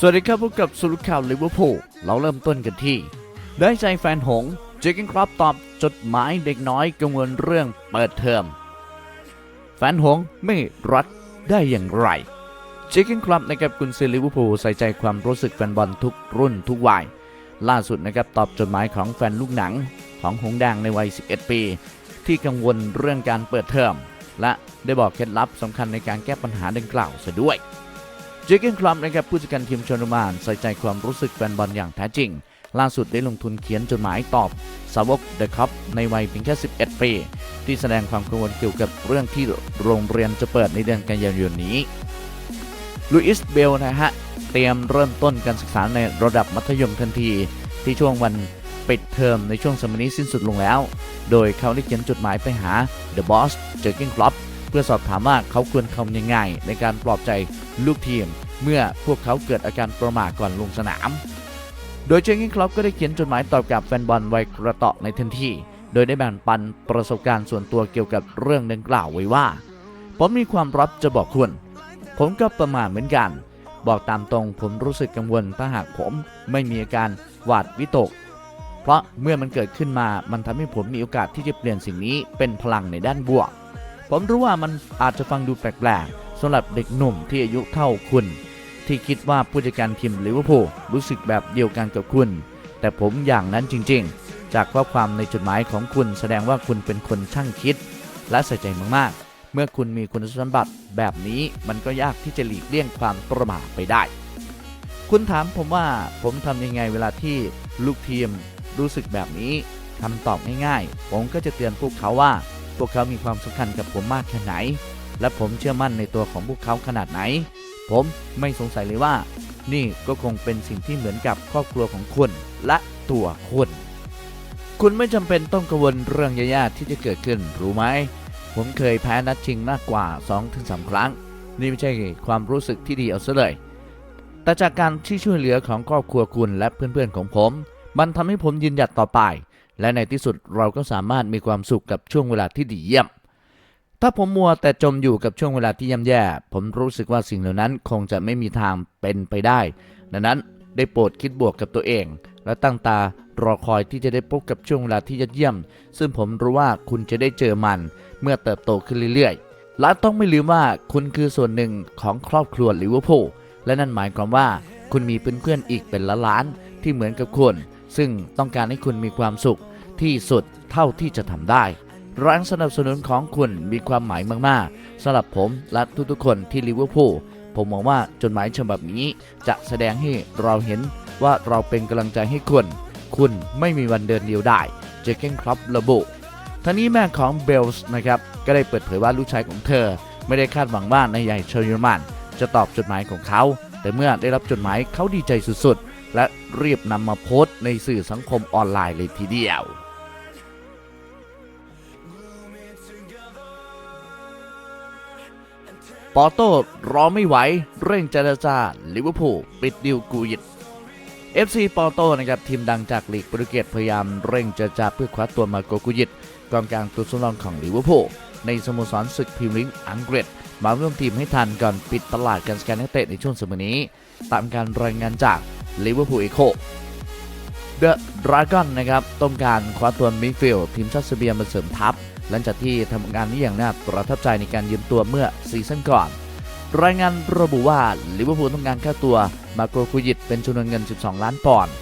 สวัสดีครับพบกับสุรุข่าวลิเวอร์พูลเราเริ่มต้นกันที่ได้ใจแฟนหงส์เจคกินครับตอบจดหมายเด็กน้อยกังวลเรื่องเปิดเทอม แฟนหงส์ไม่รักได้อย่างไรเจคกินครับนะครับกุนซือลิเวอร์พูลใส่ใจความรู้สึกแฟนบอลทุกรุ่นทุกวัยล่าสุดนะครับตอบจดหมายของแฟนลูกหนังของหงส์แดงในวัย 11 ปี ที่กังวลเรื่องการเปิดเทอมและได้บอกเคล็ดลับสำคัญในการแก้ปัญหาดังกล่าวซะด้วย เจคเกนคลับนะครับผู้จัดการทีมชนมานใส่ใจความรู้สึกแฟนบอลอย่างแท้จริง ล่าสุดได้ลงทุนเขียนจดหมายตอบสาวกเดอะคัพในวัยเพียงแค่ 11 ปี ที่แสดงความกังวลเกี่ยวกับเรื่องที่โรงเรียนจะเปิดในเดือนกันยายนนี้ลุอิสเบลนะฮะเตรียมเริ่มต้นการศึกษาในระดับมัธยมทันที ที่ช่วงวันปิดเทอมในช่วงสมัยนี้สิ้นสุดลงแล้ว โดยเขาได้เขียนจดหมายไปหา The Boss เจอร์เกนคลับ พื่อสอบถามว่าเขาควรทำยังไง ในการปลอบใจลูกทีม เมื่อพวกเขาเกิดอาการประหม่าก่อนลงสนาม โดยเจอร์เกนคลับก็ได้เขียนจดหมายตอบกลับแฟนบอลไวยกระเตาะในทันทีโดยได้แบ่งปันประสบการณ์ส่วนตัวเกี่ยวกับเรื่องดังกล่าวไว้ว่า ผมมีความรับจะบอกคุณ ผมก็ประมาทเหมือนกัน บอกตามตรงผมรู้สึกกังวลถ้าหากผมไม่มีอาการหวาดวิตก เพราะเมื่อมันเกิดขึ้นมามันทำให้ผมมีโอกาสที่จะเปลี่ยนสิ่งนี้เป็นพลังในด้านบวก ผมรู้ว่ามันอาจจะฟังดูแปลกๆสำหรับเด็กหนุ่มที่อายุเท่าคุณ ที่คิดว่าผู้จัดการทีมลิเวอร์พูลรู้สึกแบบเดียวกันกับคุณ แต่ผมอย่างนั้นจริงๆ จากข้อความในจดหมายของคุณแสดงว่าคุณเป็นคนช่างคิด และใส่ใจมากๆ เมื่อคุณมีคุณสมบัติแบบนี้มันก็ยากที่จะหลีกเลี่ยงความประมาทไปได้ คุณถามผมว่าผมทำยังไงเวลาที่ลูกทีมรู้สึกแบบนี้คำตอบง่ายๆ ผมก็จะเตือนพวกเขาว่า พวกเขามีความสำคัญกับผมมากแค่ไหน และผมเชื่อมั่นในตัวของพวกเขาขนาดไหน ผมไม่สงสัยเลยว่า นี่ก็คงเป็นสิ่งที่เหมือนกับครอบครัวของคุณและตัวคุณคุณไม่จำเป็นต้องกังวลเรื่องยากๆที่จะเกิดขึ้นรู้ไหม ผมเคยแพ้นัดชิงมากกว่า 2-3 ครั้ง นี่ไม่ใช่ความรู้สึกที่ดีเอาซะเลย แต่จากการที่ช่วยเหลือของครอบครัวคุณและเพื่อนๆของผม มันทำให้ผมยืนหยัดต่อไป และในที่สุดเราก็สามารถมีความสุขกับช่วงเวลาที่ดีเยี่ยม ถ้าผมมัวแต่จมอยู่กับช่วงเวลาที่ย่ำแย่ ผมรู้สึกว่าสิ่งเหล่านั้นคงจะไม่มีทางเป็นไปได้ ดังนั้นได้โปรดคิดบวกกับตัวเอง และตั้งตารอคอยที่จะได้พบกับช่วงเวลาที่ยอดเยี่ยม ซึ่งผมรู้ว่าคุณจะได้เจอมันเมื่อเติบโตขึ้นเรื่อยๆ และต้องไม่ลืมว่าคุณคือส่วนหนึ่งของครอบครัวลิเวอร์พูลและนั่นหมายความว่าคุณมีเพื่อนๆอีกเป็นล้านๆที่เหมือนกับคุณ ซึ่งต้องการให้คุณมีความสุขที่สุดเท่าที่จะทำได้แรงสนับสนุนของคุณมีความหมายมากๆสำหรับผมและทุกๆคนที่ลิเวอร์พูลผมมองว่าจดหมายฉบับนี้จะแสดงให้เราเห็นว่าเราเป็นกำลังใจให้คุณ คุณไม่มีวันเดินเดียวได้เจเก้นครับระบุทั้งนี้แม่ของเบลส์นะครับก็ได้เปิดเผยว่าลูกชายของเธอ ไม่ได้คาดหวังว่านายใหญ่เชาวเยอรมันจะตอบจดหมายของเขา แต่เมื่อได้รับจดหมายเขาดีใจสุดๆ และ รีบนำมาโพสต์ในสื่อสังคมออนไลน์เลยทีเดียวปอโต้รอไม่ไหว เร่งเจรจาลิเวอร์พูลปิดดิวกูยิด FC ปอโต้นะครับทีมดังจากลีกโปรตุเกสพยายามเร่งเจรจาเพื่อคว้าตัวมาโกกุยิดกองกลางตัวสำรองของลิเวอร์พูลในสโมสรศึกพรีเมียร์ลีกอังกฤษ มาร่วมทีมให้ทันก่อนปิดตลาดการสแกนนักเตะในช่วงสมัยนี้ ตามการรายงานจาก ลิเวอร์พูลเอโคเดอะดราก้อนนะครับต้องการคว้าตัวมิฟิลทีมชาติเซอร์เบียมาเสริมทัพ หลังจากที่ทำงานนี้อย่างน่าประทับใจในการยืมตัวเมื่อซีซั่นก่อน รายงานระบุว่าลิเวอร์พูลต้องการค่าตัวมาโกคุยิตเป็นจำนวนเงิน 12 ล้านปอนด์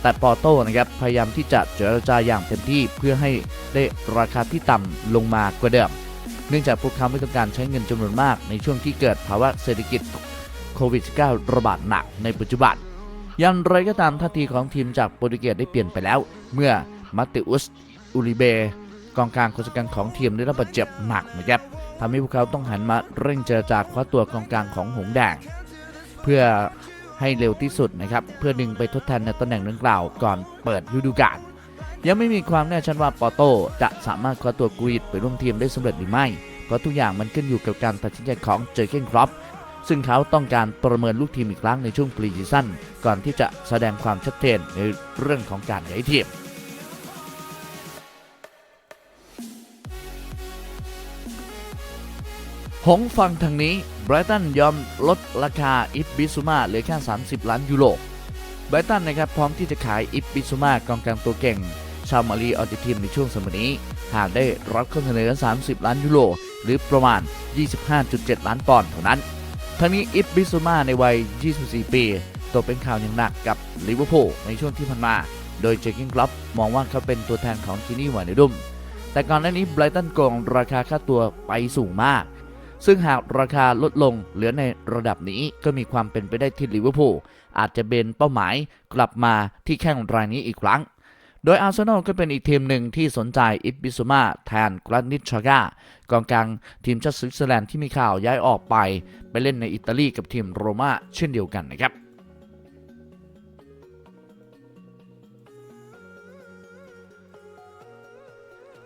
แต่ปอโต้นะครับพยายามที่จะเจรจาอย่างเต็มที่เพื่อให้ได้ราคาที่ต่ำลงมากว่าเดิม เนื่องจากพวกเขาไม่ต้องการใช้เงินจำนวนมากในช่วงที่เกิดภาวะเศรษฐกิจโควิด -19 ระบาดหนักในปัจจุบัน อย่างไรก็ตามท่าทีของทีมจากโปรตุเกสได้เปลี่ยนไปแล้ว เมื่อมาติอุสอูริเบกองกลางคนสำคัญของทีมได้รับบาดเจ็บหนักนะครับทำให้พวกเขาต้องหันมาเร่งเจรจาคว้าตัวกองกลางของหงแดงเพื่อให้เร็วที่สุดนะครับ เพื่อดึงไปทดแทนในตำแหน่งดังกล่าวก่อนเปิดฤดูกาลยังไม่มีความแน่ชัดว่าปอโต้จะสามารถคว้าตัวกรีดไปร่วมทีมได้สำเร็จหรือไม่ เพราะทุกอย่างมันขึ้นอยู่กับการตัดสินใจของเจอเกนครอป ซึ่งเขาต้องการประเมินลูกทีมอีกครั้งในช่วงปรีซีซั่นก่อนที่จะแสดงความชัดเจนในเรื่องของการย้ายทีมหงฟังทางนี้ไบรตันยอมลดราคาอิฟบิซูมาเหลือแค่ 30 ล้านยูโรไบรตันนะครับพร้อมที่จะขายอิฟบิซูมากองกลางตัวเก่ง ชาวมาลีออติทีมในช่วงสมัยนี้ หากได้รับข้อเสนอ 30 ล้านยูโรหรือประมาณ 25.7 ล้านปอนด์เท่านั้น ทั้งนี้อิฟบิซูมาในวัย 24 ปีตกเป็นข่าวอย่างหนักกับลิเวอร์พูลในช่วงที่ผ่านมา โดยเจคกิ้งคลับมองว่าเขาเป็นตัวแทนของจินี่หวานเดดุมแต่ก่อนหน้านี้ไบรตันโกงราคาค่าตัวไปสูงมาก ซึ่งหากราคาลดลงเหลือในระดับนี้ก็มีความเป็นไปได้ที่ลิเวอร์พูลอาจจะเบนเป้าหมายกลับมาที่แข้งรายนี้อีกครั้ง โดยอาร์เซนอลก็เป็นอีกทีมหนึ่งที่สนใจอิตบิซูมาแทนกรานิชชากากองกลางทีมชาติสวิตเซอร์แลนด์ที่มีข่าวย้ายออกไป ไปเล่นในอิตาลีกับทีมโรม่าเช่นเดียวกันนะครับ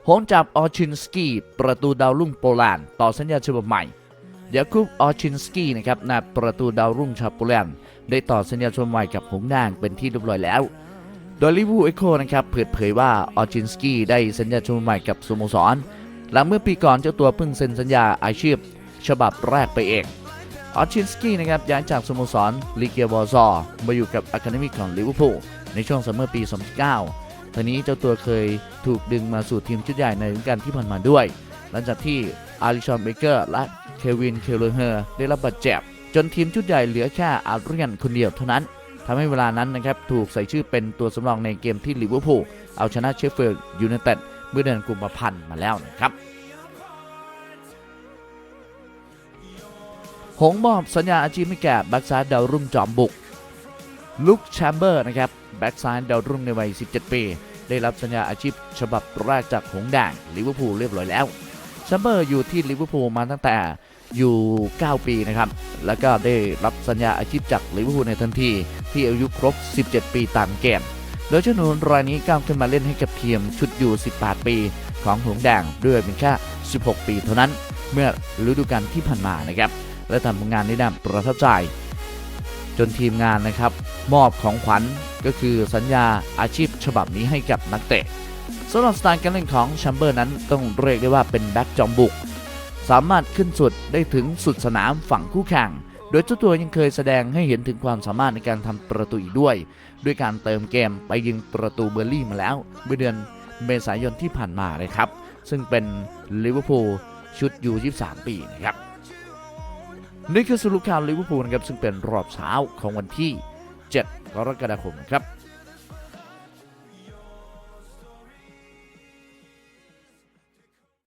หนจับออชินสกี้ประตูดาวรุ่งโปแลนด์ต่อสัญญาฉบับใหม่เยคูบออชินสกี้นะครับนาประตูดาวรุ่งชาวโปแลนด์ได้ต่อสัญญาฉบับใหม่กับหงส์แดงเป็นที่เรียบร้อยแล้ว โดยลิวูเอโคนะครับเปิดเผยว่าออชินสกี้ได้สัญญาฉบับใหม่กับสโมสร หลังเมื่อปีก่อนเจ้าตัวเพิ่งเซ็นสัญญาอาชีพ ฉบับแรกไปเองออชินสกี้นะครับย้ายจากสโมสรลีเกียวอร์ซอมาอยู่กับอะคาเดมีของลิเวอร์พูลในช่วงซัมเมอร์ปี 2009ทีนี้เจ้าตัวเคยถูกดึงมาสู่ทีมชุดใหญ่ในฤดูกาลที่ผ่านมาด้วย หลังจากที่อาริชอนเบเกอร์และเควิน เคลเฮอร์ได้รับบาดเจ็บ จนทีมชุดใหญ่เหลือแค่อาร์เรียนคนเดียวเท่านั้น ทำให้เวลานั้นนะครับถูกใส่ชื่อเป็นตัวสำรองในเกมที่ลิเวอร์พูลเอาชนะเชฟเฟิลด์ยูไนเต็ดเมื่อเดือนกุมภาพันธ์มาแล้วนะครับหงมอบสัญญาอาชีพให้แก่แบ็กซ้ายดาวรุ่งจอมบุกลุคแชมเบอร์นะครับแบ็กซ้ายดาวรุ่งในวัย 17 ปี ได้รับสัญญาอาชีพฉบับแรกจากหงแดงลิเวอร์พูลเรียบร้อยแล้วแชมเบอร์อยู่ที่ลิเวอร์พูลมาตั้งแต่ อยู่ 9 ปีนะครับ แล้วก็ได้รับสัญญาอาชีพจากลิเวอร์พูลในทันที ที่อายุครบ 17 ปีตามเกณฑ์โดยเจ้าหนูรายนี้ก้าวขึ้นมาเล่นให้กับทีมชุดอยู่ 18 ปีของหงส์แดงด้วยเป็นแค่ 16 ปีเท่านั้น เมื่อฤดูกาลที่ผ่านมานะครับ และทำงานได้น่าประทับใจ จนทีมงานนะครับ มอบของขวัญก็คือสัญญาอาชีพฉบับนี้ให้กับนักเตะสำหรับสไตล์การเล่นของแชมเบอร์นั้นต้องเรียกได้ว่าเป็นแบ็กจอมบุก สามารถขึ้นสุดได้ถึงสุดสนามฝั่งคู่แข่ง โดยเจ้าตัวยังเคยแสดงให้เห็นถึงความสามารถในการทำประตูอีกด้วย ด้วยการเติมเกมไปยิงประตูเบอร์ลี่มาแล้วเมื่อเดือนเมษายนที่ผ่านมาเลยครับ ซึ่งเป็นลิเวอร์พูลชุดยู23 ปีนะครับนี่คือสรุปข่าวลิเวอร์พูลนะครับซึ่งเป็นรอบเช้าของวันที่ 7 กรกฎาคมครับ